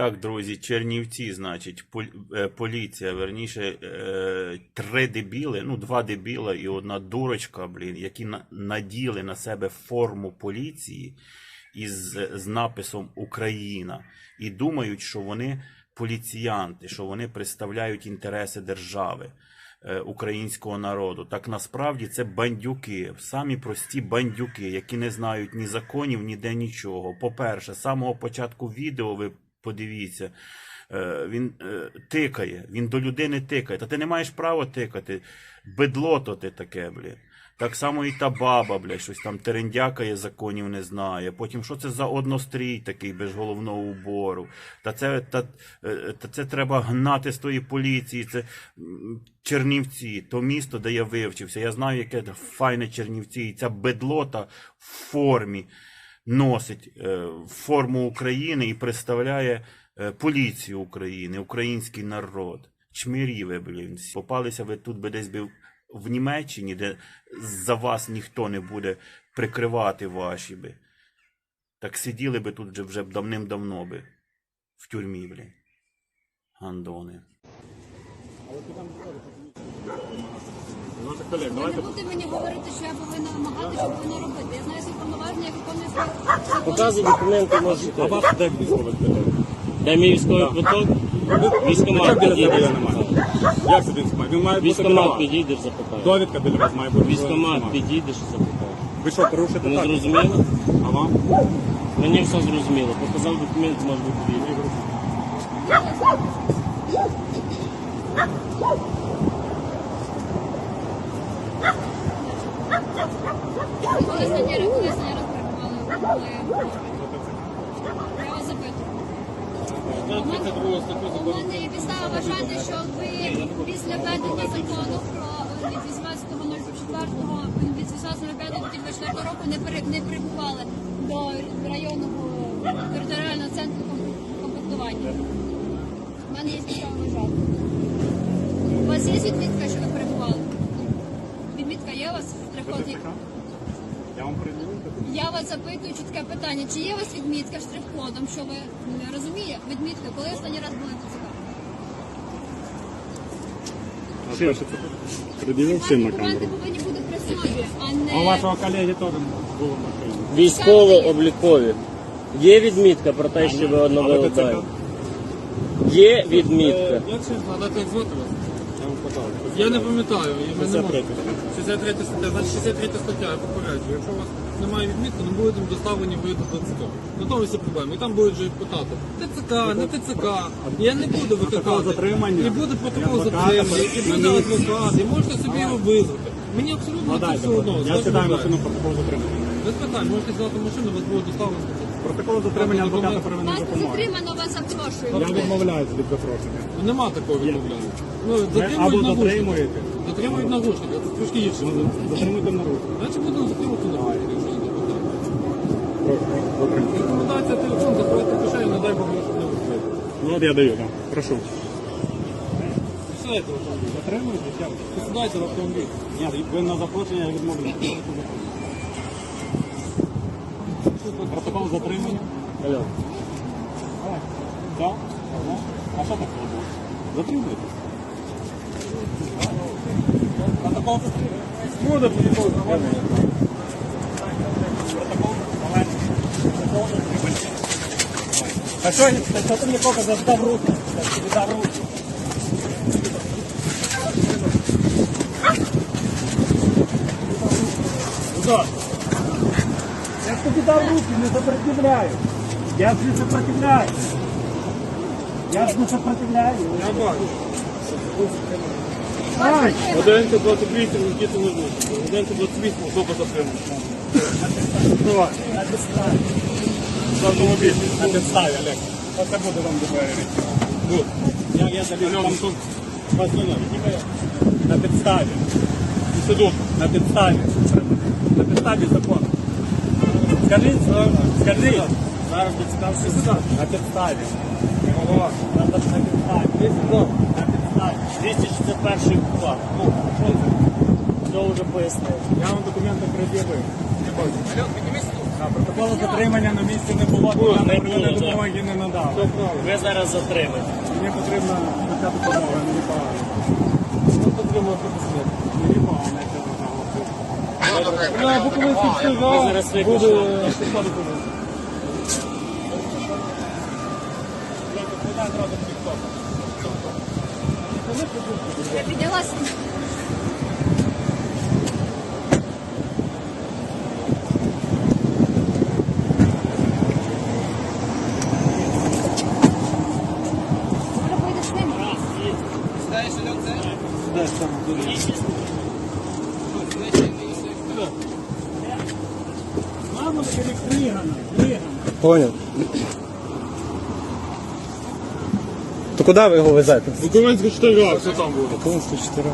Так, друзі, Чернівці, значить, е, поліція, верніше, е, три дебіли, ну, два дебіла і одна дурочка, блін, які наділи на себе форму поліції із з написом Україна і думають, що вони поліціянти, що вони представляють інтереси держави. е, Українського народу, так насправді це бандюки, самі прості бандюки, які не знають ні законів, ніде нічого. По-перше, з самого початку відео ви подивіться, е, він е, тикає, він до людини тикає. Та ти не маєш права тикати. Бедло то ти таке, блін. Так само і та баба, блядь, щось там терендякає, законів не знає. Потім, що це за однострій такий без головного убору? Та це, та, е, та це треба гнати з тої поліції. Це Чернівці, то місто, де я вивчився. Я знаю, яке файне Чернівці. І ця бедлота в формі носить е, форму України і представляє е, поліцію України, український народ. Чмирі ви, блін. Попалися ви тут би десь би в Німеччині, де за вас ніхто не буде прикривати ваші би. Так сиділи би тут вже, давним-давно би в тюрмі, блін. Гандони. Ваших колег, Ви давайте не будете мені говорити, що я повинна вимагати, що повинна робити. Я знаю свої повноваження, я виконую свої Показуй документи можете. а ваш де військовий квиток? Де мій військовий квиток? Військомат біля підійдеш. немає. Як це він має? Він має бути біля Військомат вас. підійдеш, запитаєш. Довідка біля вас має бути. Військомат підійдеш і запитаєш. Ви що, порушите Не так? зрозуміло? А вам? Мені все зрозуміло. Показав документ, може бути вільний. Коли останній. У мене є підстава вважати, що ви після введення закону про е, від 18.04 від 18.05.2024 року не, прибували до районного територіального центру комплектування. У мене є підстава вважати. У вас є відмітка, що ви перебували? Відмітка є у вас штрих-коді? Я вам. Я вас запитую чітке питання, чи є у вас відмітка штрих-кодом, що ви м, розуміє? Відмітка, коли останній раз були ТЦК? Пред'явив на Документи камеру. повинні бути при собі, а. А у вашого колеги теж було машина. Військово-облікові. Є відмітка про те, що ви одного ударили? Є відмітка. Як ще надати як звати вас? Я. Я не пам'ятаю, і ми не 63 63 стаття, значить 63 стаття, я попереджую. Якщо у вас немає відмітки, не будете доставлені ви до ТЦК. На тому всі проблеми. І там будуть вже питати, ТЦК, не ТЦК. Я не буду викликати. затримання. І буде протокол адвоката, затримання, і буде адвокат, і можете собі його визвати. Мені абсолютно це Надайте, все одно. я сідаю машину протокол затримання. Без питань, можете взяти машину, вас буде доставлено. Протокол затримання адвоката Вас первинної не допомоги. затримано, вас запрошую. Я відмовляюся від запрошення. Нема такого відмовляння. Ну, Ви затримують або наручники. затримуєте, Затримують наручники, це трошки гірше. затримуйте на руку. Значить будемо затримувати наручники, якщо не. Прошу. Рекомендація телефон закрити кишені, не дай Бог, щоб не вкрити. Ну от я даю, так. Прошу. Сідайте в автомобіль. Затримуєте? Сідайте в автомобіль. Ні, ви на запрошення я відмовляюся. Затримання. Алло. Так? Ага. А що так було? Затримуєте? Протокол затримання. Буде протокол затримання. Протокол давай. Протокол затримання. А що, що ти мені показав, дав руку? Тобі дав руку. Куда? Я ж тобі дав руки, не сопротивляю. Я ж не сопротивляю. Я ж не сопротивляю. Я бачу. Ай! 1128 Нікіти не буде. 1128 особа затримана. Давай. На підставі. За автомобіль. На підставі, Олег. Оце буде вам договорити. Тут. Я, я Алло, там тут. позвоню. На підставі. Сидок. На підставі. На підставі закону. Скажи, скажи. Зараз дочекався. На підставі. На, підставі. На підставі. 261 кула. Ну, що це? Все вже пояснив. Я вам документи пред'явив. Протоколу затримання на місці не було, тому не мене допомоги не надав. Ви зараз затримані. Мені потрібно почати допомога, мені погано. Ну. Мені погано, я це Ви зараз буде. Я піднялася. Може поїдеш з ним? Мамо, Понял. То куди ви його везете? Буковинська 4 все там буде. Повністю 4.